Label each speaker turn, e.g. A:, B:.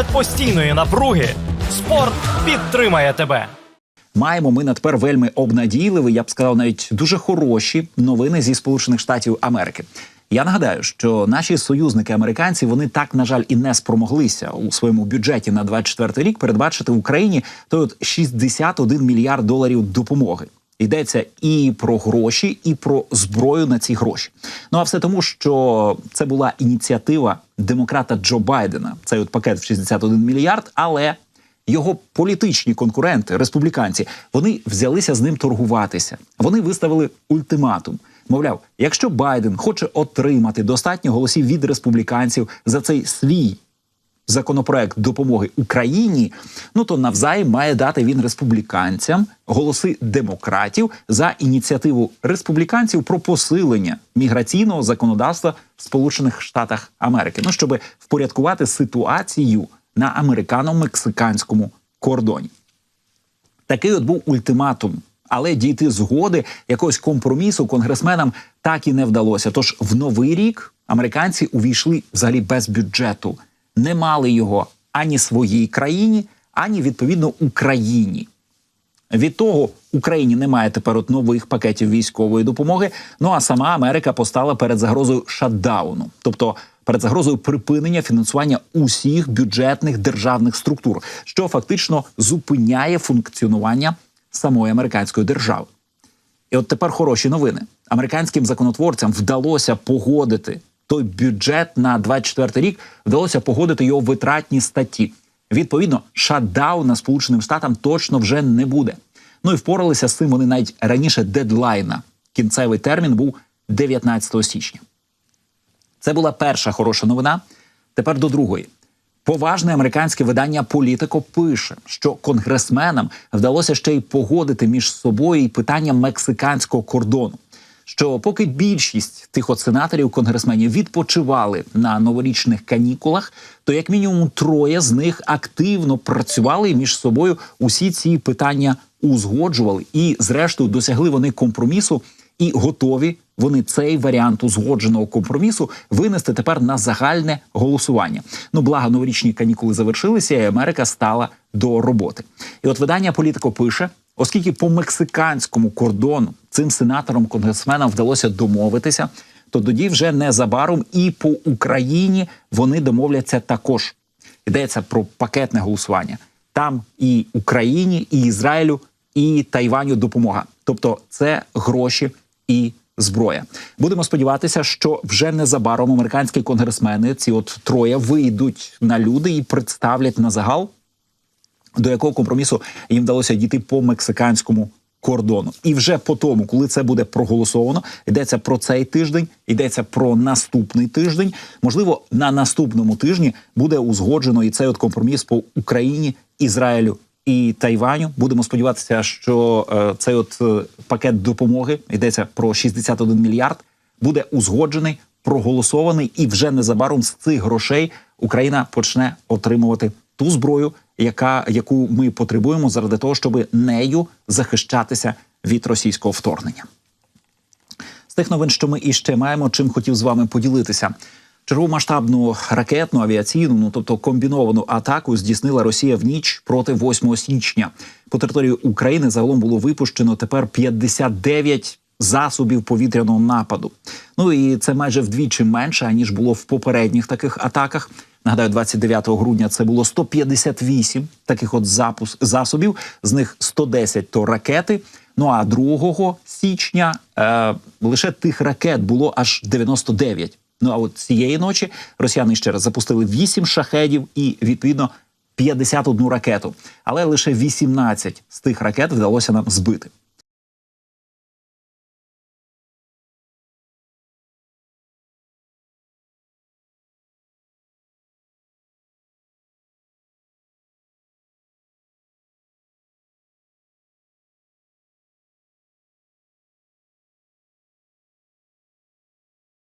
A: Серед постійної напруги спорт підтримає тебе.
B: Маємо ми на тепер вельми обнадійливі, я б сказав, навіть дуже хороші новини зі Сполучених Штатів Америки. Я нагадаю, що наші союзники американці вони так на жаль і не спромоглися у своєму бюджеті на 24 рік передбачити Україні той от 61 мільярд доларів допомоги. Йдеться і про гроші, і про зброю на ці гроші. Ну а все тому, що це була ініціатива демократа Джо Байдена. Цей от пакет в 61 мільярд, але його політичні конкуренти, республіканці, вони взялися з ним торгуватися. Вони виставили ультиматум. Мовляв, якщо Байден хоче отримати достатньо голосів від республіканців за цей свій законопроект допомоги Україні, ну то навзаєм має дати він республіканцям голоси демократів за ініціативу республіканців про посилення міграційного законодавства в Сполучених Штатах Америки. Ну щоб впорядкувати ситуацію на американо-мексиканському кордоні. Такий от був ультиматум. Але дійти згоди якогось компромісу конгресменам так і не вдалося. Тож в новий рік американці увійшли взагалі без бюджету, не мали його ані своїй країні, ані відповідно Україні. Від того Україні немає тепер от нових пакетів військової допомоги. Ну а сама Америка постала перед загрозою шатдауну, тобто перед загрозою припинення фінансування усіх бюджетних державних структур, що фактично зупиняє функціонування самої американської держави. І от тепер хороші новини. Американським законотворцям вдалося погодити той бюджет на 24 рік, вдалося погодити його витратні статті. Відповідно, шатдауна Сполученим Штатам точно вже не буде. Ну і впоралися з цим вони навіть раніше дедлайна. Кінцевий термін був 19 січня. Це була перша хороша новина. Тепер до другої. Поважне американське видання Політико пише, що конгресменам вдалося ще й погодити між собою і питання мексиканського кордону. Що поки більшість тих от сенаторів конгресменів відпочивали на новорічних канікулах, то як мінімум троє з них активно працювали між собою усі ці питання узгоджували, і, зрештою, досягли вони компромісу і готові вони цей варіант узгодженого компромісу винести тепер на загальне голосування. Ну, благо, новорічні канікули завершилися, і Америка стала до роботи. І от видання Політико пише. Оскільки по мексиканському кордону цим сенаторам конгресменам вдалося домовитися, то тоді вже незабаром і по Україні вони домовляться також. Йдеться про пакетне голосування. Там і Україні, і Ізраїлю, і Тайваню допомога. Тобто, це гроші і зброя. Будемо сподіватися, що вже незабаром американські конгресмени, ці от троє, вийдуть на люди і представлять на загал до якого компромісу їм вдалося дійти по мексиканському кордону. І вже по тому, коли це буде проголосовано, йдеться про цей тиждень, йдеться про наступний тиждень. Можливо, на наступному тижні буде узгоджено і цей от компроміс по Україні, Ізраїлю. І Тайваню будемо сподіватися, що е, цей от е, пакет допомоги йдеться про 61 мільярд, буде узгоджений, проголосований, і вже незабаром з цих грошей Україна почне отримувати ту зброю, яка яку ми потребуємо заради того, щоб нею захищатися від російського вторгнення. З тих новин, що ми іще маємо, чим хотів з вами поділитися. Чергову масштабну ракетну авіаційну, ну тобто комбіновану атаку, здійснила Росія в ніч проти 8 січня. По території України загалом було випущено тепер 59 засобів повітряного нападу. Ну і це майже вдвічі менше аніж було в попередніх таких атаках. Нагадаю, 29 грудня це було 158 таких от запуск засобів. З них 110 – то ракети. Ну а 2 січня е, лише тих ракет було аж 99. Ну а от цієї ночі росіяни ще раз запустили 8 шахедів і відповідно 51 ракету. Але лише 18 з тих ракет вдалося нам збити.